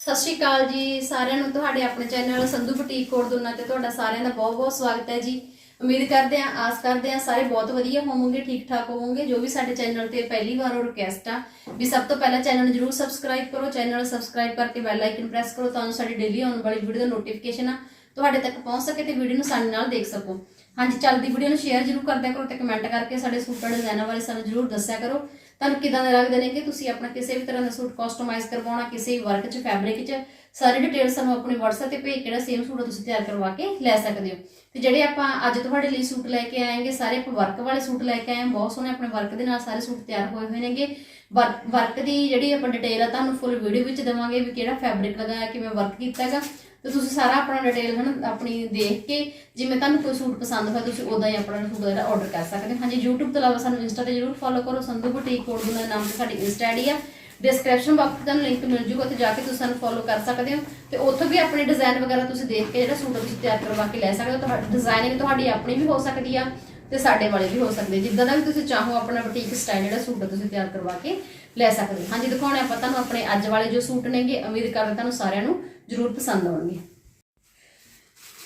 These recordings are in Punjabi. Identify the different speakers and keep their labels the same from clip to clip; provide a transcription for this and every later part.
Speaker 1: ਸਤਿ ਸ਼੍ਰੀ ਅਕਾਲ ਜੀ, ਸਾਰਿਆਂ ਨੂੰ ਤੁਹਾਡੇ ਆਪਣੇ ਚੈਨਲ ਸੰਧੂ ਬੁਟੀਕ ਕੋਡ ਦੋਨਾਂ ਤੇ ਤੁਹਾਡਾ ਸਾਰਿਆਂ ਦਾ ਬਹੁਤ-ਬਹੁਤ ਸਵਾਗਤ ਹੈ ਜੀ। ਉਮੀਦ ਕਰਦੇ ਹਾਂ, ਆਸ ਕਰਦੇ ਹਾਂ ਸਾਰੇ ਬਹੁਤ ਵਧੀਆ ਹੋਵੋਗੇ, ਠੀਕ ਠਾਕ ਹੋਵੋਗੇ, ਜੋ ਵੀ ਸਾਡੇ ਚੈਨਲ ਤੇ ਪਹਿਲੀ ਵਾਰ ਉਹ ਰਿਕਵੈਸਟ ਆ, ਵੀ ਸਭ ਤੋਂ ਪਹਿਲਾਂ ਚੈਨਲ ਨੂੰ ਜਰੂਰ ਸਬਸਕ੍ਰਾਈਬ ਕਰੋ, ਚੈਨਲ ਸਬਸਕ੍ਰਾਈਬ ਕਰਕੇ ਬੈਲ ਆਈਕਨ ਪ੍ਰੈਸ ਕਰੋ ਤਾਂ ਜੋ ਸਾਡੀ ਡੇਲੀ ਆਉਣ ਵਾਲੀ ਵੀਡੀਓ ਦਾ ਨੋਟੀਫਿਕੇਸ਼ਨ ਆ ਤੁਹਾਡੇ ਤੱਕ ਪਹੁੰਚ ਸਕੇ ਤੇ ਵੀਡੀਓ ਨੂੰ ਸਾਡੇ ਨਾਲ ਦੇਖ ਸਕੋ। ਹਾਂਜੀ, ਚੱਲਦੀ ਵੀਡੀਓ ਨੂੰ ਸ਼ੇਅਰ ਜਰੂਰ ਕਰਦਿਆ ਕਰੋ ਤੇ ਕਮੈਂਟ ਕਰਕੇ ਸਾਡੇ ਸੂਟਾਂ ਡਿਜ਼ਾਈਨਾਂ ਬਾਰੇ ਸਾਨੂੰ ਜਰੂਰ ਦੱਸਿਆ ਕਰੋ। ਤੁਹਾਨੂੰ ਕਿਦਾਂ ਦੇ ਲੱਗਦੇ ਨੇ ਕਿ ਤੁਸੀਂ ਆਪਣਾ ਕਿਸੇ ਵੀ ਤਰ੍ਹਾਂ ਦਾ ਸੂਟ ਕਸਟਮਾਈਜ਼ ਕਰਵਾਉਣਾ, ਕਿਸੇ ਵੀ ਵਰਕ 'ਚ ਫੈਬਰਿਕ 'ਚ, ਸਾਰੀ ਡਿਟੇਲ ਸਾਨੂੰ ਆਪਣੇ WhatsApp ਤੇ ਭੇਜ ਕੇ ਸੇਮ ਸੂਟ ਤੁਸੀਂ ਤਿਆਰ ਕਰਵਾ ਕੇ ਲੈ ਸਕਦੇ ਹੋ। ਤੇ ਜਿਹੜੇ ਆਪਾਂ ਅੱਜ ਤੁਹਾਡੇ ਲਈ ਸੂਟ ਲੈ ਕੇ ਆਏਗੇ, ਸਾਰੇ ਆਪਾਂ ਵਰਕ ਵਾਲੇ ਸੂਟ ਲੈ ਕੇ ਆਏ ਹਾਂ, ਬਹੁਤ ਸੋਹਣੇ ਆਪਣੇ ਵਰਕ ਦੇ ਨਾਲ ਸਾਰੇ ਸੂਟ ਤਿਆਰ ਹੋਏ ਹੋਏ ਨੇਗੇ। ਵਰਕ ਦੀ ਜਿਹੜੀ ਆਪਾਂ ਡਿਟੇਲ ਆ, ਤੁਹਾਨੂੰ ਫੁੱਲ ਵੀਡੀਓ ਵਿੱਚ ਦੇਵਾਂਗੇ ਵੀ ਕਿਹੜਾ ਫੈਬਰਿਕ ਲਗਾਇਆ, ਕਿਵੇਂ ਵਰਕ ਕੀਤਾ ਹੈਗਾ। ਤੇ ਤੁਸੀਂ ਸਾਰਾ ਆਪਣਾ ਡਿਟੇਲ ਹਨ ਆਪਣੀ ਦੇਖ ਕੇ ਜਿਵੇਂ ਤੁਹਾਨੂੰ ਕੋਈ ਸੂਟ ਪਸੰਦ ਹੋਇਆ, ਤੁਸੀਂ ਉਦਾਂ ਹੀ ਆਪਣਾ ਸੂਟ ਜਿਹੜਾ ਆਰਡਰ ਕਰ ਸਕਦੇ ਹੋ। ਹਾਂਜੀ, YouTube ਤੋਂ ਇਲਾਵਾ ਸਾਨੂੰ ਇੰਸਟਾ ਤੇ ਜਰੂਰ ਫੋਲੋ ਕਰੋ, ਸੰਧੂ ਬੁਟੀਕ ਕੋਡ ਦੇ ਨਾਮ ਤੇ ਸਾਡੀ ਇੰਸਟਾ ਆਈਡੀ ਆ। ਡਿਸਕ੍ਰਿਪਸ਼ਨ ਬਾਕਸ 'ਚ ਤੁਹਾਨੂੰ ਲਿੰਕ ਮਿਲ ਜੂਗਾ, ਉੱਥੇ ਜਾ ਕੇ ਤੁਸੀਂ ਸਾਨੂੰ ਫੋਲੋ ਕਰ ਸਕਦੇ ਹੋ। ਤੇ ਉੱਥੋਂ ਵੀ ਆਪਣੇ ਡਿਜ਼ਾਈਨ ਵਗੈਰਾ ਤੁਸੀਂ ਦੇਖ ਕੇ ਜਿਹੜਾ ਸੂਟ ਤੁਸੀਂ ਤਿਆਰ ਕਰਵਾ ਕੇ ਲੈ ਸਕਦੇ ਹੋ। ਤੁਹਾਡੀ ਡਿਜ਼ਾਈਨਿੰਗ ਤੁਹਾਡੀ ਆਪਣੀ ਵੀ ਹੋ ਸਕਦੀ ਆ ਤੇ ਸਾਡੇ ਵਾਲੇ ਵੀ ਹੋ ਸਕਦੇ ਜਿੱਦਾਂ ਦਾ ਵੀ ਤੁਸੀਂ ਚਾਹੋ ਆਪਣਾ ਬੁਟੀਕ ਸਟਾਈਲ ਜਿਹੜਾ ਸੂਟ ਤੁਸੀਂ ਤਿਆਰ ਕਰਵਾ ਕੇ ਲੈ ਸਕਦੇ ਹੋ। ਹਾਂਜੀ, ਦਿਖਾਉਣੇ ਆਪਾਂ ਤੁਹਾਨੂੰ ਆਪਣੇ ਅੱਜ ਵਾਲੇ ਜੋ ਸੂਟ ਨੇਗੇ, ਉਮੀਦ ਕਰਦੇ ਤੁਹਾਨੂੰ ਸਾਰਿਆਂ ਨੂੰ ਜ਼ਰੂਰ ਪਸੰਦ ਆਉਣਗੇ।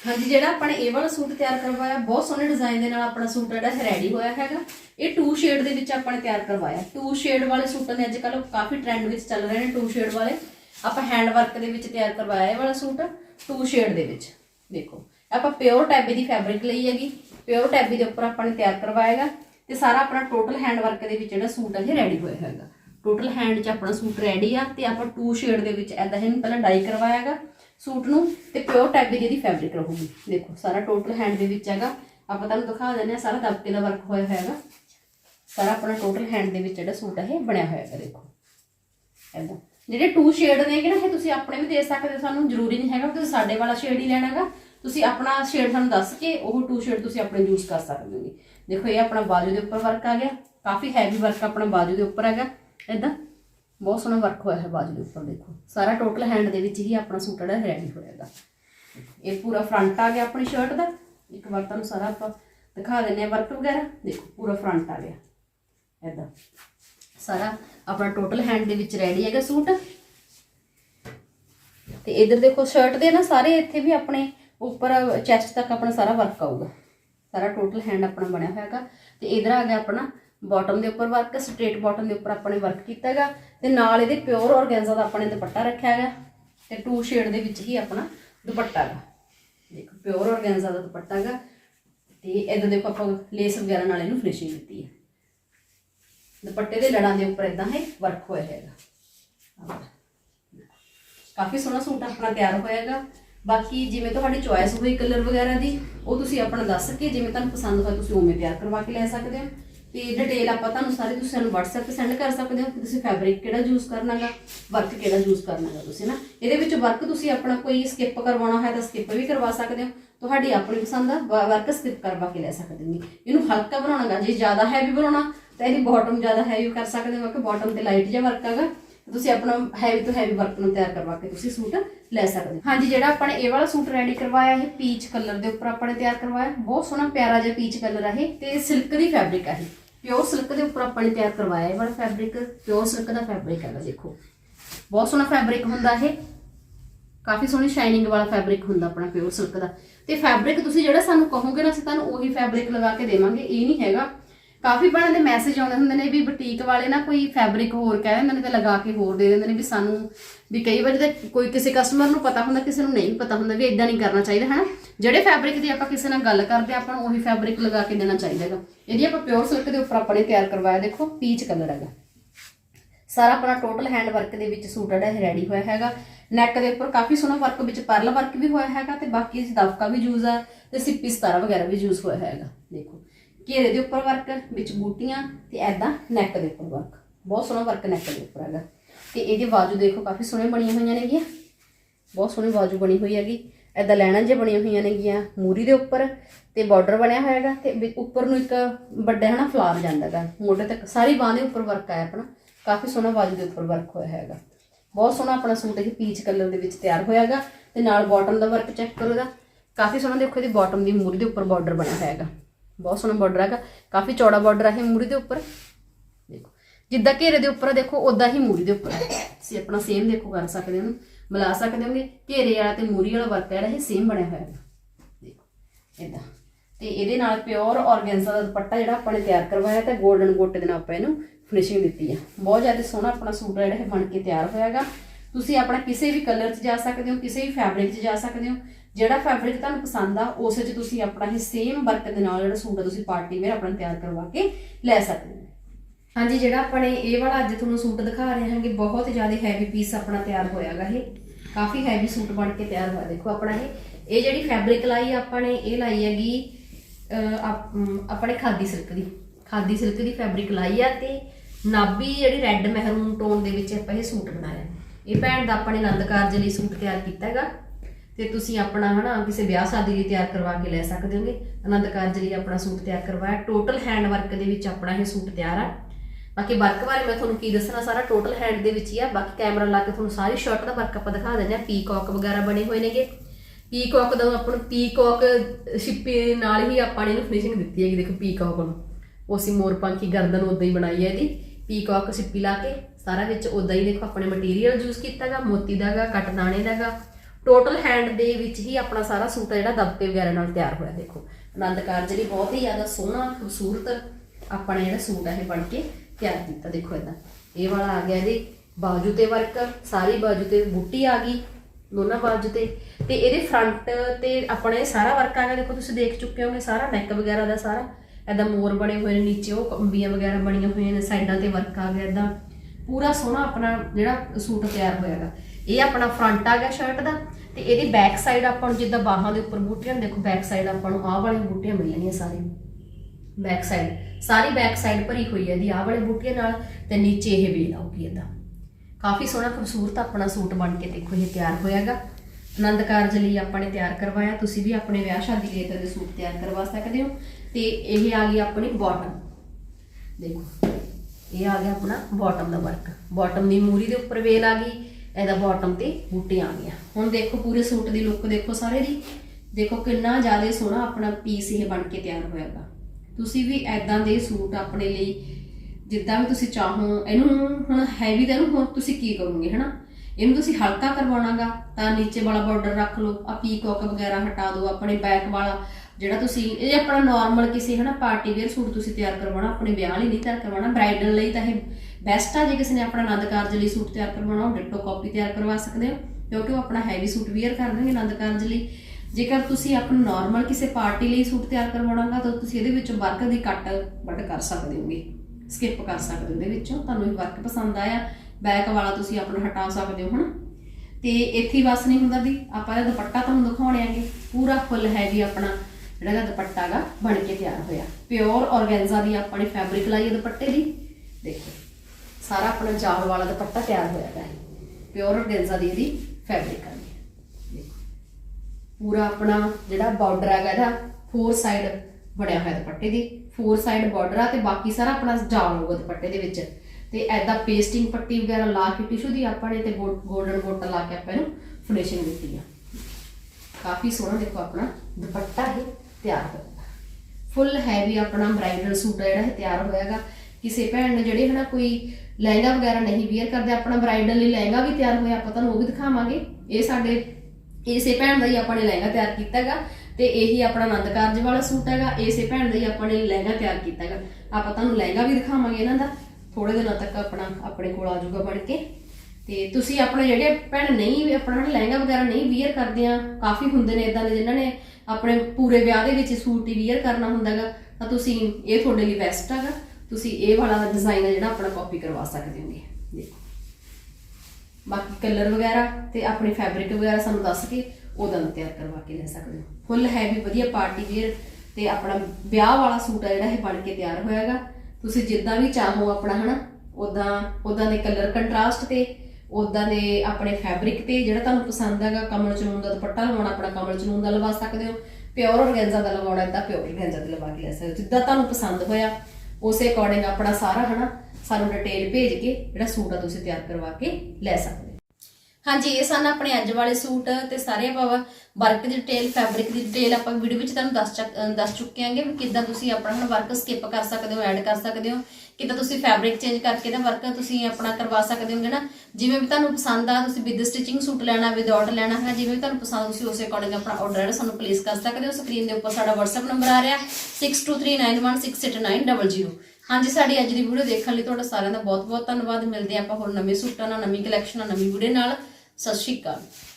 Speaker 1: ਹਾਂਜੀ, ਜਿਹੜਾ ਆਪਾਂ ਨੇ ਇਹ ਵਾਲਾ ਸੂਟ ਤਿਆਰ ਕਰਵਾਇਆ, ਬਹੁਤ ਸੋਹਣੇ ਡਿਜ਼ਾਈਨ ਦੇ ਨਾਲ ਆਪਣਾ ਸੂਟ ਜਿਹੜਾ ਹੈ ਰੈਡੀ ਹੋਇਆ ਹੈਗਾ। ਇਹ ਟੂ ਸ਼ੇਡ ਦੇ ਵਿੱਚ ਆਪਾਂ ਨੇ ਤਿਆਰ ਕਰਵਾਇਆ। ਟੂ ਸ਼ੇਡ ਵਾਲੇ ਸੂਟਾਂ ਦੇ ਅੱਜ ਕੱਲ੍ਹ ਕਾਫੀ ਟ੍ਰੈਂਡ ਵਿੱਚ ਚੱਲ ਰਹੇ ਨੇ ਟੂ ਸ਼ੇਡ ਵਾਲੇ। ਆਪਾਂ ਹੈਂਡ ਵਰਕ ਦੇ ਵਿੱਚ ਤਿਆਰ ਕਰਵਾਇਆ ਇਹ ਵਾਲਾ ਸੂਟ ਟੂ ਸ਼ੇਡ ਦੇ ਵਿੱਚ। ਦੇਖੋ, ਆਪਾਂ ਪਿਓਰ ਟੈਬੀ ਦੀ ਫੈਬਰਿਕ ਲਈ ਹੈਗੀ। ਪਿਓਰ ਟੈਬੀ ਦੇ ਉੱਪਰ ਆਪਾਂ ਨੇ ਤਿਆਰ ਕਰਵਾਏਗਾ ਤੇ ਸਾਰਾ ਆਪਣਾ ਟੋਟਲ ਹੈਂਡ ਵਰਕ ਦੇ ਵਿੱਚ ਜਿਹੜਾ ਸੂਟ ਹੈ, ਇਹ ਰੈਡੀ ਹੋਇਆ ਹੈਗਾ। ਟੋਟਲ ਹੈਂਡ 'ਚ ਆਪਣਾ ਸੂਟ ਰੈਡੀ ਆ ਤੇ ਆਪਾਂ ਟੂ ਸ਼ੇਡ ਦੇ ਵਿੱਚ ਐਦਾਂ ਇਹਨੂੰ ਪਹਿਲਾਂ ਡਾਈ ਕਰਵਾਇਆਗਾ ਸੂਟ ਨੂੰ ਤੇ ਪਿਓਰ ਟੈਬੀ ਦੀ ਇਹਦੀ ਫੈਬਰਿਕ ਰਹੂਗੀ। ਦੇਖੋ, ਸਾਰਾ ਟੋਟਲ ਹੈਂਡ ਦੇ ਵਿੱਚ ਹੈਗਾ। ਆਪਾਂ ਤੁਹਾਨੂੰ ਦਿਖਾ ਦਿੰਦੇ ਆ ਸਾਰਾ ਦਬਕੇ ਦਾ ਵਰਕ ਹੋਇਆ ਹੋਇਆ ਹੈਗਾ। ਸਾਰਾ ਆਪਣਾ ਟੋਟਲ ਹੈਂਡ ਦੇ ਵਿੱਚ ਜਿਹੜਾ ਸੂਟ ਹੈ ਇਹ ਬਣਿਆ ਹੋਇਆ ਹੈਗਾ, ਦੇਖੋ। ਐਦਾਂ ਜਿਹੜੇ ਟੂ ਸ਼ੇਡ ਨੇਗੇ ਨਾ, ਇਹ ਤੁਸੀਂ ਆਪਣੇ ਵੀ ਦੇ ਸਕਦੇ ਹੋ, ਸਾਨੂੰ ਜ਼ਰੂਰੀ ਨਹੀਂ ਹੈਗਾ ਕਿ ਤੁਸੀਂ ਸਾਡੇ ਵਾਲਾ ਸ਼ੇਡ ਹੀ ਲੈਣਾਗਾ ਤੁਸੀਂ ਆਪਣਾ ਸ਼ੇਡ ਸਾਨੂੰ ਦੱਸ ਕੇ ਉਹ ਟੂ ਸ਼ੇਡ ਤੁਸੀਂ ਆਪਣੇ ਯੂਜ਼ ਕਰ ਸਕਦੇ ਹੋਗੇ। ਦੇਖੋ, ਇਹ ਆਪਣਾ ਬਾਜੂ ਦੇ ਉੱਪਰ ਵਰਕ ਆ ਗਿਆ। ਕਾਫੀ ਹੈਵੀ ਵਰਕ ਆਪਣਾ ਬਾਜੂ ਦੇ ਉੱਪਰ ਹੈਗਾ। ਐਦਾਂ ਬਹੁਤ ਸੋਹਣਾ ਵਰਕ ਹੋਇਆ ਹੈ ਬਾਜੂ ਦੇ ਉੱਪਰ, ਦੇਖੋ। ਸਾਰਾ ਟੋਟਲ ਹੈਂਡ ਦੇ ਵਿੱਚ ਹੀ ਆਪਣਾ ਸੂਟ ਜਿਹੜਾ ਰੈਡੀ ਹੋਇਆਗਾ। ਇਹ ਪੂਰਾ ਫਰੰਟ ਆ ਗਿਆ ਆਪਣੀ ਸ਼ਰਟ ਦਾ। ਇੱਕ ਵਾਰ ਤੁਹਾਨੂੰ ਸਾਰਾ ਆਪਾਂ ਦਿਖਾ ਦਿੰਨੇ ਆ ਵਰਕ ਵਗੈਰਾ। ਦੇਖੋ, ਪੂਰਾ ਫਰੰਟ ਆ ਗਿਆ। ਐਦਾਂ ਸਾਰਾ ਆਪਣਾ ਟੋਟਲ ਹੈਂਡ ਦੇ ਵਿੱਚ ਰੈਡੀ ਹੈਗਾ ਸੂਟ ਤੇ ਇਧਰ ਦੇਖੋ ਸ਼ਰਟ ਦੇ ਨਾ ਸਾਰੇ ਇੱਥੇ ਵੀ ਆਪਣੇ ਉੱਪਰ ਚੈਸਟ ਤੱਕ ਆਪਣਾ ਸਾਰਾ ਵਰਕ ਆਊਗਾ। ਸਾਰਾ ਟੋਟਲ ਹੈਂਡ ਆਪਣਾ ਬਣਿਆ ਹੋਇਆ ਹੈਗਾ ਤੇ ਇਧਰ ਆ ਗਿਆ ਆਪਣਾ ਬਾਟਮ ਦੇ ਉੱਪਰ ਵਰਕ ਸਟ੍ਰੇਟ ਬਾਟਮ ਦੇ ਉੱਪਰ ਆਪਾਂ ਨੇ ਵਰਕ ਕੀਤਾ ਹੈਗਾ ਤੇ ਨਾਲ ਇਹਦੇ ਪਿਓਰ ਔਰਗੈਂਜ਼ਾ ਦਾ ਆਪਾਂ ਨੇ ਦੁਪੱਟਾ ਰੱਖਿਆ ਹੈਗਾ ਤੇ ਟੂ ਸ਼ੇਡ ਦੇ ਵਿੱਚ ਹੀ ਆਪਣਾ ਦੁਪੱਟਾ ਹੈਗਾ ਦੇਖੋ ਪਿਓਰ ਔਰਗੈਂਜ਼ਾ ਦਾ ਦੁਪੱਟਾ ਹੈਗਾ ਤੇ ਇਧਰ ਦੇਖੋ ਆਪਾਂ ਲੇਸ ਵਗੈਰਾ ਨਾਲ ਇਹਨੂੰ ਫਿਨਿਸ਼ਿੰਗ ਦਿੱਤੀ ਹੈ। ਦੁਪੱਟੇ ਦੇ ਲੜਾਂ ਦੇ ਉੱਪਰ ਇਦਾਂ ਹੈ ਵਰਕ ਹੋਇਆ ਹੈਗਾ। ਕਾਫੀ ਸੋਹਣਾ ਸੂਟ ਆਪਣਾ ਤਿਆਰ ਹੋਇਆ ਹੈਗਾ ਬਾਕੀ ਜਿਵੇਂ ਤੁਹਾਡੀ ਚੁਆਇਸ ਹੋਈ ਕਲਰ ਵਗੈਰਾ ਦੀ, ਉਹ ਤੁਸੀਂ ਆਪਣਾ ਦੱਸ ਕੇ ਜਿਵੇਂ ਤੁਹਾਨੂੰ ਪਸੰਦ ਹੋਇਆ, ਤੁਸੀਂ ਉਵੇਂ ਤਿਆਰ ਕਰਵਾ ਕੇ ਲੈ ਸਕਦੇ ਹੋ। ਤੇ ਡਿਟੇਲ ਆਪਾਂ ਤੁਹਾਨੂੰ ਸਾਰੀ ਤੁਸੀਂ ਸਾਨੂੰ WhatsApp ਤੇ ਸੈਂਡ ਕਰ ਸਕਦੇ ਹੋ ਕਿ ਤੁਸੀਂ ਫੈਬਰਿਕ ਕਿਹੜਾ ਯੂਜ਼ ਕਰਨਾਗਾ ਵਰਕ ਕਿਹੜਾ ਯੂਜ਼ ਕਰਨਾਗਾ ਤੁਸੀਂ ਨਾ। ਇਹਦੇ ਵਿੱਚ ਵਰਕ ਤੁਸੀਂ ਆਪਣਾ ਕੋਈ ਸਕਿਪ ਕਰਵਾਉਣਾ ਹੈ ਤਾਂ ਸਕਿਪ ਵੀ ਕਰਵਾ ਸਕਦੇ ਹੋ। ਤੁਹਾਡੀ ਆਪਣੀ ਪਸੰਦ ਦਾ ਵਰਕ ਸਕਿਪ ਕਰਵਾ ਕੇ ਲੈ ਸਕਦੇ ਹੋ ਇਹਨੂੰ ਹਲਕਾ ਬਣਾਉਣਾਗਾ, ਜੇ ਜ਼ਿਆਦਾ ਹੈਵੀ ਬਣਾਉਣਾ ਤਾਂ ਇਹਦੀ ਬਾਟਮ ਜ਼ਿਆਦਾ ਹੈਵੀ ਕਰ ਸਕਦੇ ਹੋ ਕਿ ਬਾਟਮ ਤੇ ਲਾਈਟ ਜਿਹਾ ਵਰਕ ਹੈਗਾ ਤੁਸੀਂ ਆਪਣਾ ਹੈਵੀ ਤੋਂ ਹੈਵੀ ਵਰਕ ਨੂੰ ਤਿਆਰ ਕਰਵਾ ਕੇ ਤੁਸੀਂ ਸੂਟ ਲੈ ਸਕਦੇ ਹੋ। ਹਾਂਜੀ, ਜਿਹੜਾ ਆਪਾਂ ਨੇ ਇਹ ਵਾਲਾ ਸੂਟ ਰੈਡੀ ਕਰਵਾਇਆ, ਇਹ ਪੀਚ ਕਲਰ ਦੇ ਉੱਪਰ ਆਪਾਂ ਨੇ ਤਿਆਰ ਕਰਵਾਇਆ। ਬਹੁਤ ਸੋਹਣਾ ਪਿਆਰਾ ਜਿਹਾ ਪੀਚ ਕਲਰ ਹੈ ਇਹ ਤੇ ਸਿਲਕ ਦੀ ਫੈਬਰਿਕ ਹੈ ਪਿਓਰ ਸਿਲਕ ਦੇ ਉੱਪਰ ਆਪਾਂ ਨੇ ਤਿਆਰ ਕਰਵਾਇਆ ਇਹ ਵਾਲਾ ਫੈਬਰਿਕ ਪਿਓਰ ਸਿਲਕ ਦਾ ਫੈਬਰਿਕ ਹੈਗਾ ਦੇਖੋ। ਬਹੁਤ ਸੋਹਣਾ ਫੈਬਰਿਕ ਹੁੰਦਾ ਇਹ। ਕਾਫੀ ਸੋਹਣੀ ਸ਼ਾਈਨਿੰਗ ਵਾਲਾ ਫੈਬਰਿਕ ਹੁੰਦਾ ਆਪਣਾ ਪਿਓਰ ਸਿਲਕ ਦਾ। ਤੇ ਫੈਬਰਿਕ ਤੁਸੀਂ ਜਿਹੜਾ ਸਾਨੂੰ ਕਹੋਗੇ ਨਾ ਅਸੀਂ ਤੁਹਾਨੂੰ ਉਹੀ ਫੈਬਰਿਕ ਲਗਾ ਕੇ ਦੇਵਾਂਗੇ। ਇਹ ਨਹੀਂ ਹੈਗਾ। ਕਾਫੀ ਬਣਾ ਦੇ ਮੈਸੇਜ ਆਉਂਦੇ ਹੁੰਦੇ ਨੇ ਵੀ ਬੁਟੀਕ ਵਾਲੇ ਨਾ ਕੋਈ ਫੈਬਰਿਕ ਹੋਰ ਕਹਿ ਦਿੰਦੇ ਨੇ ਤੇ ਲਗਾ ਕੇ ਹੋਰ ਦੇ ਦਿੰਦੇ ਨੇ ਵੀ ਸਾਨੂੰ ਵੀ ਕਈ ਵਾਰੀ ਤਾਂ ਕੋਈ ਕਿਸੇ ਕਸਟਮਰ ਨੂੰ ਪਤਾ ਹੁੰਦਾ, ਕਿਸੇ ਨੂੰ ਨਹੀਂ ਪਤਾ ਹੁੰਦਾ ਵੀ ਇਦਾਂ ਨਹੀਂ ਕਰਨਾ ਚਾਹੀਦਾ ਹੈ ਜਿਹੜੇ ਫੈਬਰਿਕ ਦੀ ਆਪਾਂ ਕਿਸੇ ਨਾਲ ਗੱਲ ਕਰਦੇ ਆਪਾਂ ਨੂੰ ਉਹੀ ਫੈਬਰਿਕ ਲਗਾ ਕੇ ਦੇਣਾ ਚਾਹੀਦਾ ਹੈਗਾ। ਇਹਦੀ ਆਪਾਂ ਪਿਓਰ ਸਿਲਕ ਦੇ ਉੱਪਰ ਆਪਾਂ ਨੇ ਤਿਆਰ ਕਰਵਾਇਆ, ਦੇਖੋ ਪੀਚ ਕਲਰ ਹੈਗਾ। ਸਾਰਾ ਆਪਣਾ ਟੋਟਲ ਹੈਂਡ ਵਰਕ ਦੇ ਵਿੱਚ ਸੂਟ ਜਿਹੜਾ ਰੈਡੀ ਹੋਇਆ ਹੈਗਾ। ਨੈਕ ਦੇ ਉੱਪਰ ਕਾਫੀ ਸੋਹਣਾ ਵਰਕ ਵਿੱਚ ਪਰਲ ਵਰਕ ਵੀ ਹੋਇਆ ਹੈਗਾ ਤੇ ਬਾਕੀ ਇਸ ਦਫਕਾ ਵੀ ਯੂਜ਼ ਆ ਤੇ ਸਿੱਪੀ ਸਤਾਰਾ ਵਗੈਰਾ ਵੀ ਯੂਜ਼ ਹੋਇਆ ਹੈਗਾ, ਦੇਖੋ। ਘੇਰੇ ਦੇ ਉੱਪਰ ਵਰਕ ਵਿੱਚ ਬੂਟੀਆਂ ਤੇ ਐਦਾਂ ਨੈਕ ਦੇ ਉੱਪਰ ਵਰਕ ਬਹੁਤ ਸੋਹਣਾ ਵਰਕ ਨੈਕ ਦੇ ਉੱਪਰ ਹੈਗਾ। ਤੇ ਇਹਦੀ ਬਾਜੂ ਦੇਖੋ, ਕਾਫੀ ਸੋਹਣੇ ਬਣੀਆਂ ਹੋਈਆਂ ਨੇਗੀਆਂ। ਬਹੁਤ ਸੋਹਣੀ ਬਾਜੂ ਬਣੀ ਹੋਈ ਹੈਗੀ। ਐਦਾਂ ਲੈਣਾ ਜੇ ਬਣੀਆਂ ਹੋਈਆਂ ਨੇਗੀਆਂ, ਮੂਰੀ ਦੇ ਉੱਪਰ ਤੇ ਬਾਰਡਰ ਬਣਿਆ ਹੋਇਆ ਹੈਗਾ ਤੇ ਉੱਪਰ ਨੂੰ ਇੱਕ ਵੱਡਾ ਹਨਾ ਫਲਾਰ ਜਾਂਦਾ ਹੈਗਾ। ਮੋਢੇ ਤੱਕ ਸਾਰੀ ਬਾਹ ਦੇ ਉੱਪਰ ਵਰਕ ਆਇਆ ਆਪਣਾ। ਕਾਫੀ ਸੋਹਣਾ ਬਾਜੂ ਦੇ ਉੱਪਰ ਵਰਕ ਹੋਇਆ ਹੈਗਾ। ਬਹੁਤ ਸੋਹਣਾ ਆਪਣਾ ਸੂਟ ਇਹ ਪੀਚ ਕਲਰ ਦੇ ਵਿੱਚ ਤਿਆਰ ਹੋਇਆ ਹੈਗਾ ਤੇ ਨਾਲ ਬਾਟਮ ਦਾ ਵਰਕ ਚੈੱਕ ਕਰੋ ਇਹਦਾ। ਕਾਫੀ ਸੋਹਣਾ ਦੇਖੋ ਇਹਦੀ ਬਾਟਮ ਦੀ ਮੂਰੀ ਦੇ ਉੱਪਰ ਬਾਰਡਰ ਬਣਿਆ ਹੋਇਆ ਹੈਗਾ। ਬਹੁਤ ਸੋਹਣਾ ਬਾਰਡਰ ਹੈਗਾ। ਕਾਫੀ ਚੌੜਾ ਬਾਰਡਰ ਹੈ ਮੂਰੀ ਦੇ ਉੱਪਰ। ਦੇਖੋ, ਜਿੱਦਾਂ ਘੇਰੇ ਦੇ ਉੱਪਰ ਦੇਖੋ ਉਦਾਂ ਹੀ ਮੂਰੀ ਦੇ ਉੱਪਰ ਆ। ਤੁਸੀਂ ਆਪਣਾ ਸੇਮ ਦੇਖੋ, ਕਰ ਸਕਦੇ ਹੋ ਮਿਲਾ ਸਕਦੇ ਹੋਗੇ, ਘੇਰੇ ਵਾਲਾ ਤੇ ਮੂਰੀ ਵਾਲਾ ਵਰਕ ਜਿਹੜਾ ਇਹ ਸੇਮ ਬਣਿਆ ਹੋਇਆ ਹੈ ਦੇਖੋ ਇਦਾਂ ਤੇ ਇਹਦੇ ਨਾਲ ਪਿਓਰ ਔਰਗੈਂਜ਼ਾ ਦਾ ਦੁਪੱਟਾ ਜਿਹੜਾ ਆਪਾਂ ਨੇ ਤਿਆਰ ਕਰਵਾਇਆ ਤੇ 골ਡਨ ਗੋਟੇ ਦੇ ਨਾਲ ਆਪਾਂ ਇਹਨੂੰ ਫਿਨਿਸ਼ਿੰਗ ਦਿੱਤੀ ਆ। ਬਹੁਤ ਜ਼ਿਆਦਾ ਸੋਹਣਾ ਆਪਣਾ ਸੂਟ ਜਿਹੜਾ ਇਹ ਬਣ ਕੇ ਤਿਆਰ ਹੋਇਆਗਾ ਤੁਸੀਂ ਆਪਣਾ ਕਿਸੇ ਵੀ ਕਲਰ 'ਚ ਜਾ ਸਕਦੇ ਹੋ, ਕਿਸੇ ਵੀ ਫੈਬਰਿਕ 'ਚ ਜਾ ਸਕਦੇ ਹੋ। ਜਿਹੜਾ ਫੈਬਰਿਕ ਤੁਹਾਨੂੰ ਪਸੰਦ ਆ, ਉਸੇ 'ਚ ਤੁਸੀਂ ਆਪਣਾ ਇਹ ਸੇਮ ਵਰਕ ਦੇ ਨਾਲ ਜਿਹੜਾ ਸੂਟ ਆ, ਤੁਸੀਂ ਪਾਰਟੀ ਵੇਅਰ ਆਪਣਾ ਤਿਆਰ ਕਰਵਾ ਕੇ ਲੈ ਸਕਦੇ ਹੋ। ਹਾਂਜੀ, ਜਿਹੜਾ ਆਪਾਂ ਇਹ ਵਾਲਾ ਅੱਜ ਤੁਹਾਨੂੰ ਸੂਟ ਦਿਖਾ ਰਹੇ ਹਾਂਗੇ, ਬਹੁਤ ਜ਼ਿਆਦਾ ਹੈਵੀ ਪੀਸ ਆਪਣਾ ਤਿਆਰ ਹੋਇਆਗਾ ਇਹ। ਕਾਫੀ ਹੈਵੀ ਸੂਟ ਬਣ ਕੇ ਤਿਆਰ ਹੋਇਆ। ਦੇਖੋ ਆਪਣਾ ਇਹ ਇਹ ਜਿਹੜੀ ਫੈਬਰਿਕ ਲਾਈ ਆਪਾਂ ਨੇ, ਇਹ ਲਾਈ ਹੈਗੀ ਆਪਣੇ ਖਾਦੀ ਸਿਲਕ ਦੀ। ਖਾਦੀ ਸਿਲਕ ਦੀ ਫੈਬਰਿਕ ਲਾਈ ਆ ਤੇ ਨਾਭੀ ਜਿਹੜੀ ਰੈੱਡ ਮਹਿਰੂਨ ਟੋਨ ਦੇ ਵਿੱਚ ਆਪਾਂ ਇਹ ਸੂਟ ਬਣਾਇਆ। ਇਹ ਭੈਣ ਦਾ ਆਪਾਂ ਨੇ ਆਨੰਦ ਕਾਰਜ ਲਈ ਸੂਟ ਤਿਆਰ ਕੀਤਾ ਹੈਗਾ। ਤੇ ਤੁਸੀਂ ਆਪਣਾ ਹਨਾ ਕਿਸੇ ਵਿਆਹ ਸ਼ਾਦੀ ਲਈ ਤਿਆਰ ਕਰਵਾ ਕੇ ਲੈ ਸਕਦੇ ਹੋਗੇ। ਆਨੰਦ ਕਾਰਜ ਲਈ ਆਪਣਾ ਸੂਟ ਤਿਆਰ ਕਰਵਾਇਆ। ਟੋਟਲ ਹੈਂਡ ਵਰਕ ਦੇ ਵਿੱਚ ਆਪਣਾ ਇਹ ਸੂਟ ਤਿਆਰ ਆ। ਬਾਕੀ ਵਰਕ ਬਾਰੇ ਮੈਂ ਤੁਹਾਨੂੰ ਕੀ ਦੱਸਣਾ, ਸਾਰਾ ਟੋਟਲ ਹੈਂਡ ਦੇ ਵਿੱਚ ਹੀ ਆ। ਬਾਕੀ ਕੈਮਰਾ ਲਾ ਕੇ ਤੁਹਾਨੂੰ ਸਾਰੀ ਸ਼ਰਟ ਦਾ ਵਰਕ ਆਪਾਂ ਦਿਖਾ ਦਿੰਦੇ ਆ। ਪੀਕੌਕ ਵਗੈਰਾ ਬਣੇ ਹੋਏ ਨੇਗੇ। ਪੀਕੌਕ ਦਾ ਆਪਾਂ ਨੂੰ ਪੀਕੌਕ ਛਿੱਪੇ ਨਾਲ ਹੀ ਆਪਾਂ ਨੇ ਇਹਨੂੰ ਫਿਨਿਸ਼ਿੰਗ ਦਿੱਤੀ ਹੈਗੀ, ਦੇਖੋ ਪੀਕੌਕ ਨੂੰ। ਉਸੇ ਮੋਰ ਪੰਖੀ ਗਰਦਨ ਉਦਾਂ ਹੀ ਬਣਾਈ ਹੈ ਇਹਦੀ। ਪੀਕੌਕ ਛਿੱਪੀ ਲਾ ਕੇ ਸਾਰਾ ਵਿੱਚ ਉਦਾਂ ਹੀ ਦੇਖੋ ਆਪਣੇ ਮਟੀਰੀਅਲ ਯੂਜ਼ ਕੀਤਾਗਾ, ਮੋਤੀ ਦਾਗਾ, ਕੱਟ ਦਾਣੇ ਦਾਗਾ। ਟੋਟਲ ਹੈਂਡ ਦੇ ਵਿੱਚ ਹੀ ਆਪਣਾ ਸਾਰਾ ਸੂਟ ਆ ਜਿਹੜਾ ਦਬਕੇ ਵਗੈਰਾ ਨਾਲ ਤਿਆਰ ਹੋਇਆ, ਦੇਖੋ। ਆਨੰਦ ਕਾਰਜ ਲਈ ਬਹੁਤ ਹੀ ਜ਼ਿਆਦਾ ਸੋਹਣਾ, ਖੂਬਸੂਰਤ ਆਪਣਾ ਜਿਹੜਾ ਸੂਟ ਆ ਇਹ ਬਣ ਕੇ ਤਿਆਰ ਕੀਤਾ, ਦੇਖੋ ਇਦਾਂ। ਇਹ ਵਾਲਾ ਆ ਗਿਆ ਇਹਦੇ ਬਾਜੂ ਤੇ ਵਰਕ, ਸਾਰੀ ਬਾਜੂ ਤੇ ਬੂਟੀ ਆ ਗਈ, ਦੋਨਾਂ ਬਾਜੂ ਤੇ। ਤੇ ਇਹਦੇ ਫਰੰਟ ਤੇ ਆਪਣੇ ਸਾਰਾ ਵਰਕ ਆ ਗਿਆ, ਦੇਖੋ ਤੁਸੀਂ ਦੇਖ ਚੁੱਕੇ ਹੋਗੇ, ਸਾਰਾ ਨੈਕ ਵਗੈਰਾ ਦਾ ਸਾਰਾ। ਐਦਾਂ ਮੋਰ ਬਣੇ ਹੋਏ ਨੇ, ਨੀਚੇ ਉਹ ਕੰਬੀਆਂ ਵਗੈਰਾ ਬਣੀਆਂ ਹੋਈਆਂ ਨੇ, ਸਾਈਡਾਂ ਤੇ ਵਰਕ ਆ ਗਿਆ ਐਦਾਂ ਪੂਰਾ ਸੋਹਣਾ ਆਪਣਾ ਜਿਹੜਾ ਸੂਟ ਤਿਆਰ ਹੋਇਆਗਾ ਇਹ ਆਪਣਾ ਫਰੰਟ ਆ ਗਿਆ ਸ਼ਰਟ ਦਾ ਤੇ ਇਹਦੀ ਬੈਕ ਸਾਈਡ ਆਪਾਂ ਨੂੰ ਜਿੱਦਾਂ ਬਾਹਾਂ ਦੇ ਉੱਪਰ ਬੂਟੀਆਂ ਦੇਖੋ ਬੈਕ ਸਾਈਡ ਆਪਾਂ ਨੂੰ ਆਹ ਵਾਲੀਆਂ ਬੂਟੀਆਂ ਮਿਲਣੀਆਂ ਸਾਰੇ। ਬੈਕ ਸਾਈਡ ਸਾਰੀ ਬੈਕ ਸਾਈਡ ਭਰੀ ਹੋਈ ਹੈ ਦੀ ਆਹ ਵਾਲੇ ਬੂਟੀਆਂ ਨਾਲ ਤੇ ਨੀਚੇ ਇਹ ਵੇਲ ਆਊਗੀ ਇਹਦਾ ਕਾਫੀ ਸੋਹਣਾ ਖੂਬਸੂਰਤ ਆਪਣਾ ਸੂਟ ਬਣ ਕੇ ਦੇਖੋ ਇਹ ਤਿਆਰ ਹੋਇਆਗਾ ਆਨੰਦ ਕਾਰਜ ਲਈ ਆਪਾਂ ਨੇ ਤਿਆਰ ਕਰਵਾਇਆ, ਤੁਸੀਂ ਵੀ ਆਪਣੇ ਵਿਆਹ ਸ਼ਾਦੀ ਲਈ ਇਦਾਂ ਦੇ ਸੂਟ ਤਿਆਰ ਕਰਵਾ ਸਕਦੇ ਹੋ। ਤੇ ਇਹ ਆ ਗਈ ਆਪਣੀ ਬਾਟਮ ਦੇਖੋ। ਇਹ ਆ ਗਿਆ ਆਪਣਾ ਬਾਟਮ ਦਾ ਵਰਕ ਬਾਟਮ ਦੀ ਮੂਰੀ ਦੇ ਉੱਪਰ ਵੇਲ ਆ ਗਈ, ਇਹਦਾ ਬਾਟਮ ਤੇ ਬੂਟੀਆਂ ਆ ਗਈਆਂ। ਹੁਣ ਦੇਖੋ ਪੂਰੇ ਸੂਟ ਦੀ ਲੁੱਕ ਦੇਖੋ ਸਾਰੇ ਦੀ। ਦੇਖੋ ਕਿੰਨਾ ਜ਼ਿਆਦਾ ਸੋਹਣਾ ਆਪਣਾ ਪੀਸ ਇਹ ਬਣ ਕੇ ਤਿਆਰ ਹੋਇਆਗਾ ਤੁਸੀਂ ਵੀ ਐਦਾਂ ਦੇ ਸੂਟ ਆਪਣੇ ਲਈ, ਜਿੱਦਾਂ ਵੀ ਤੁਸੀਂ ਚਾਹੋ, ਇਹਨੂੰ ਹੁਣ ਹੈਵੀ ਦਾ ਇਹਨੂੰ ਹੁਣ ਤੁਸੀਂ ਕੀ ਕਰੋਗੇ, ਹਨਾ? ਇਹਨੂੰ ਤੁਸੀਂ ਹਲਕਾ ਕਰਵਾਉਣਾਗਾ ਤਾਂ ਨੀਚੇ ਵਾਲਾ ਬਾਰਡਰ ਰੱਖ ਲਓ ਆ ਪੀਕੌਕ ਵਗੈਰਾ ਹਟਾ ਦਿਓ, ਆਪਣੇ ਬੈਕ ਵਾਲਾ। ਜਿਹੜਾ ਤੁਸੀਂ, ਇਹ ਆਪਣਾ ਨਾਰਮਲ ਕਿਸੇ ਹਨਾ ਪਾਰਟੀ ਵੇਅਰ ਸੂਟ ਤੁਸੀਂ ਤਿਆਰ ਕਰਵਾਉਣਾ, ਆਪਣੇ ਵਿਆਹ ਲਈ ਨਹੀਂ ਤਿਆਰ ਕਰਵਾਉਣਾ ਬ੍ਰਾਈਡਲ ਲਈ ਤਾਂ ਇਹ ਬੈਸਟ ਆ ਜੇ ਕਿਸੇ ਨੇ ਆਪਣਾ ਆਨੰਦ ਕਾਰਜ ਲਈ ਸੂਟ ਤਿਆਰ ਕਰਵਾਉਣਾ, ਉਹ ਡਿਟੋ ਕਾਪੀ ਤਿਆਰ ਕਰਵਾ ਸਕਦੇ ਹੋ, ਕਿਉਂਕਿ ਉਹ ਆਪਣਾ ਹੈਵੀ ਸੂਟ ਵੇਅਰ ਕਰ ਦੇਣਗੇ ਆਨੰਦ ਕਾਰਜ ਲਈ। ਜੇਕਰ ਤੁਸੀਂ ਆਪਣਾ ਨਾਰਮਲ ਕਿਸੇ ਪਾਰਟੀ ਲਈ ਸੂਟ ਤਿਆਰ ਕਰਵਾਉਣਾਗਾ, ਤਾਂ ਤੁਸੀਂ ਇਹਦੇ ਵਿੱਚੋਂ ਵਰਕ ਦੀ ਕੱਟ ਵੱਡ ਕਰ ਸਕਦੇ ਹੋਗੇ। ਸਕਿਪ ਕਰ ਸਕਦੇ ਹੋ ਇਹਦੇ ਵਿੱਚੋਂ, ਤੁਹਾਨੂੰ ਇਹ ਵਰਕ ਪਸੰਦ ਆਇਆ ਬੈਕ ਵਾਲਾ ਤੁਸੀਂ ਆਪਣਾ ਹਟਾ ਸਕਦੇ ਹੋ, ਹਨਾ? ਤੇ ਇੱਥੇ ਬਸ ਨਹੀਂ ਹੁੰਦਾ ਦੀ, ਆਪਾਂ ਇਹਦਾ ਦੁਪੱਟਾ ਤੁਹਾਨੂੰ ਦਿਖਾਉਣੇ ਆਂਗੇ, ਪੂਰਾ ਫੁੱਲ ਹੈਵੀ ਆਪਣਾ ਜਿਹੜਾ ਇਹਦਾ ਦੁਪੱਟਾ ਗਾ ਬਣ ਕੇ ਤਿਆਰ ਹੋਇਆ। ਪਿਓਰ ਔਰਗੈਂਜ਼ਾ ਦੀ ਆਪਾਂ ਨੇ ਫੈਬਰਿਕ ਲਾਈ ਹੈ ਦੁਪੱਟੇ ਦੀ। ਦੇਖੋ, ਸਾਰਾ ਆਪਣਾ ਜਾਲ ਵਾਲਾ ਦੁਪੱਟਾ ਤਿਆਰ ਹੋਇਆ ਹੈ। ਪਿਓਰ ਔਰਗੈਂਜ਼ਾ ਦੀ ਇਹਦੀ ਫੈਬਰਿਕ ਆ ਦੇਖੋ, ਪੂਰਾ ਆਪਣਾ ਜਿਹੜਾ ਬਾਰਡਰ ਹੈਗਾ ਇਹਦਾ ਫੋਰ ਸਾਈਡ ਬਣਿਆ ਹੋਇਆ ਦੁਪੱਟੇ ਦੀ। ਫੋਰ ਸਾਈਡ ਬਾਰਡਰ ਆ ਤੇ ਬਾਕੀ ਸਾਰਾ ਆਪਣਾ ਜਾਲ ਹੋਊਗਾ ਦੁਪੱਟੇ ਦੇ ਵਿੱਚ। ਤੇ ਐਦਾਂ ਪੇਸਟਿੰਗ ਪੱਟੀ ਵਗੈਰਾ ਲਾ ਕੇ ਟਿਸ਼ੂ ਦੀ ਆਪਾਂ ਨੇ ਤੇ 골ਡਨ ਗੋਟਾ ਲਾ ਕੇ ਆਪਾਂ ਇਹਨੂੰ ਫਿਨਿਸ਼ਿੰਗ ਦਿੱਤੀ ਆ। ਕਾਫੀ ਸੋਹਣਾ ਦੇਖੋ ਆਪਣਾ ਦੁਪੱਟਾ ਇਹ। ਤਿਆਰ ਹੋਏਗਾ ਫੁੱਲ ਹੈਵੀ ਆਪਣਾ ਬ੍ਰਾਈਡਲ ਸੂਟ ਜਿਹੜਾ ਇਹ ਤਿਆਰ ਹੋਇਆਗਾ। ਕਿਸੇ ਭੈਣ ਨੇ ਜਿਹੜੇ ਹਨਾ ਕੋਈ ਲਹਿੰਗਾ ਵਗੈਰਾ ਨਹੀਂ ਵੇਅਰ ਕਰਦੇ, ਆਪਣਾ ਬ੍ਰਾਈਡਲ ਲਈ ਲਹਿੰਗਾ ਵੀ ਤਿਆਰ ਹੋਇਆ, ਆਪਾਂ ਤੁਹਾਨੂੰ ਉਹ ਵੀ ਦਿਖਾਵਾਂਗੇ। ਇਹ ਸਾਡੇ, ਇਸੇ ਭੈਣ ਦਾ ਹੀ ਆਪਾਂ ਨੇ ਲਹਿੰਗਾ ਤਿਆਰ ਕੀਤਾ ਤੇ ਇਹੀ ਆਪਣਾ ਆਨੰਦ ਕਾਰਜ ਵਾਲਾ ਸੂਟ ਹੈਗਾ, ਇਸੇ ਭੈਣ ਦਾ ਹੀ ਆਪਾਂ ਨੇ ਲਹਿੰਗਾ ਤਿਆਰ ਕੀਤਾ ਹੈਗਾ ਆਪਾਂ ਤੁਹਾਨੂੰ ਲਹਿੰਗਾ ਵੀ ਦਿਖਾਵਾਂਗੇ ਇਹਨਾਂ ਦਾ ਥੋੜੇ ਦਿਨਾਂ ਤੱਕ ਆਪਣਾ, ਆਪਣੇ ਕੋਲ ਆ ਜਾਊਗਾ ਬਣ ਕੇ। ਤੇ ਤੁਸੀਂ ਆਪਣੇ ਜਿਹੜੇ ਭੈਣ ਨਹੀਂ, ਆਪਣਾ ਲਹਿੰਗਾ ਵਗੈਰਾ ਨਹੀਂ ਵੀਅਰ ਕਰਦੇ ਆ ਕਾਫੀ ਹੁੰਦੇ ਨੇ ਇਦਾਂ ਦੇ ਜਿਨ੍ਹਾਂ ਨੇ ਆਪਣੇ ਪੂਰੇ ਵਿਆਹ ਦੇ ਵਿੱਚ ਸੂਟ ਹੀ ਵੀਅਰ ਕਰਨਾ ਹੁੰਦਾ ਹੈਗਾ, ਤਾਂ ਤੁਸੀਂ ਇਹ ਤੁਹਾਡੇ ਲਈ ਬੈਸਟ ਹੈਗਾ। ਤੁਸੀਂ ਇਹ ਵਾਲਾ ਡਿਜ਼ਾਈਨ ਹੈ ਜਿਹੜਾ ਆਪਣਾ ਕਾਪੀ ਕਰਵਾ ਸਕਦੇ ਹੋਗੇ। ਦੇਖੋ। ਬਾਕੀ ਕਲਰ ਵਗੈਰਾ ਤੇ ਆਪਣੀ ਫੈਬਰਿਕ ਵਗੈਰਾ ਸਾਨੂੰ ਦੱਸ ਕੇ ਉਹਦਾ ਨੂੰ ਤਿਆਰ ਕਰਵਾ ਕੇ ਲੈ ਸਕਦੇ ਹੋ। ਫੁੱਲ ਹੈਵੀ ਵਧੀਆ ਪਾਰਟੀ ਵੇਅਰ ਤੇ ਆਪਣਾ ਵਿਆਹ ਵਾਲਾ ਸੂਟ ਆ ਜਿਹੜਾ ਇਹ ਬਣ ਕੇ ਤਿਆਰ ਹੋਇਆਗਾ ਤੁਸੀਂ ਜਿੱਦਾਂ ਵੀ ਚਾਹੋ ਆਪਣਾ, ਹਨਾ ਉਦਾਂ ਉਦਾਂ ਦੇ ਕਲਰ ਕੰਟਰਾਸਟ ਤੇ ਉਦਾਂ ਦੇ ਆਪਣੇ ਫੈਬਰਿਕ ਤੇ ਜਿਹੜਾ ਤੁਹਾਨੂੰ ਪਸੰਦ ਹੈਗਾ, ਕਮਲ ਚਨੂਨ ਦਾ ਦੁਪੱਟਾ ਲਵਾਉਣਾ, ਆਪਣਾ ਕਮਲ ਚਨੂਨ ਦਾ ਲਵਾ ਸਕਦੇ ਹੋ। ਪਿਓਰ ਔਰਗੈਂਜ਼ਾ ਦਾ ਲਵਾਉਣਾ ਤਾਂ ਪਿਓਰ ਔਰਗੈਂਜ਼ਾ ਦਾ ਲਵਾ ਕੇ ਲੈ ਸਕਦੇ ਹੋ। ਜਿੱਦਾਂ ਤੁਹਾਨੂੰ ਪਸੰਦ ਹੋਇਆ, ਉਸੇ ਅਕੋਰਡਿੰਗ ਆਪਣਾ ਸਾਰਾ, ਹਨਾ? ਸਾਨੂੰ ਡਿਟੇਲ ਭੇਜ ਕੇ ਜਿਹੜਾ ਸੂਟ ਆ ਤੁਸੀਂ ਤਿਆਰ ਕਰਵਾ ਕੇ ਲੈ ਸਕਦੇ ਹੋ। ਹਾਂਜੀ, ਇਹ ਸਨ ਆਪਣੇ ਅੱਜ ਵਾਲੇ ਸੂਟ ਤੇ ਸਾਰੇ ਆਪਾਂ ਵਰਕ ਦੀ ਡਿਟੇਲ ਫੈਬਰਿਕ ਦੀ ਡਿਟੇਲ ਆਪਾਂ ਵੀਡੀਓ ਵਿੱਚ ਤੁਹਾਨੂੰ ਦੱਸ ਚੱਕ- ਦੱਸ ਚੁੱਕੇ ਆਂਗੇ ਵੀ ਕਿੱਦਾਂ ਤੁਸੀਂ ਆਪਣਾ ਹੁਣ ਵਰਕ ਸਕਿਪ ਕਰ ਸਕਦੇ ਹੋ ਐਡ ਕਰ ਸਕਦੇ ਹੋ। ਕਿਤੇ ਤੁਸੀਂ ਫੈਬਰਿਕ ਚੇਂਜ ਕਰਕੇ ਨਾ ਵਰਕ ਤੁਸੀਂ ਆਪਣਾ ਕਰਵਾ ਸਕਦੇ ਹੋਗੇ ਨਾ, ਜਿਵੇਂ ਵੀ ਤੁਹਾਨੂੰ ਪਸੰਦ ਆ, ਤੁਸੀਂ ਵਿਦ ਸਟਿਚਿੰਗ ਸੂਟ ਲੈਣਾ ਵਿਦਆਊਟ ਲੈਣਾ ਹੈ, ਜਿਵੇਂ ਵੀ ਤੁਹਾਨੂੰ ਪਸੰਦ ਤੁਸੀਂ ਉਸੇ ਅਕੋਰਡਿੰਗ ਆਪਣਾ ਆਰਡਰ ਜਿਹੜਾ ਸਾਨੂੰ ਪਲੇਸ ਕਰ ਸਕਦੇ ਹੋ। ਸਕਰੀਨ ਦੇ ਉੱਪਰ ਸਾਡਾ WhatsApp ਨੰਬਰ ਆ ਰਿਹਾ 6239168900 ਹਾਂਜੀ, ਸਾਡੀ ਅੱਜ ਦੀ ਵੀਡੀਓ ਦੇਖਣ ਲਈ ਤੁਹਾਡਾ ਸਾਰਿਆਂ ਦਾ ਬਹੁਤ ਬਹੁਤ ਧੰਨਵਾਦ। ਮਿਲਦੇ ਹਾਂ ਆਪਾਂ ਹੋਰ ਨਵੇਂ ਸੂਟਾਂ ਨਾਲ, ਨਵੀਂ ਕਲੈਕਸ਼ਨ ਨਾਲ, ਨਵੀਂ ਵੀਡੀਓ ਨਾਲ। ਸਤਿ ਸ਼੍ਰੀ ਅਕਾਲ।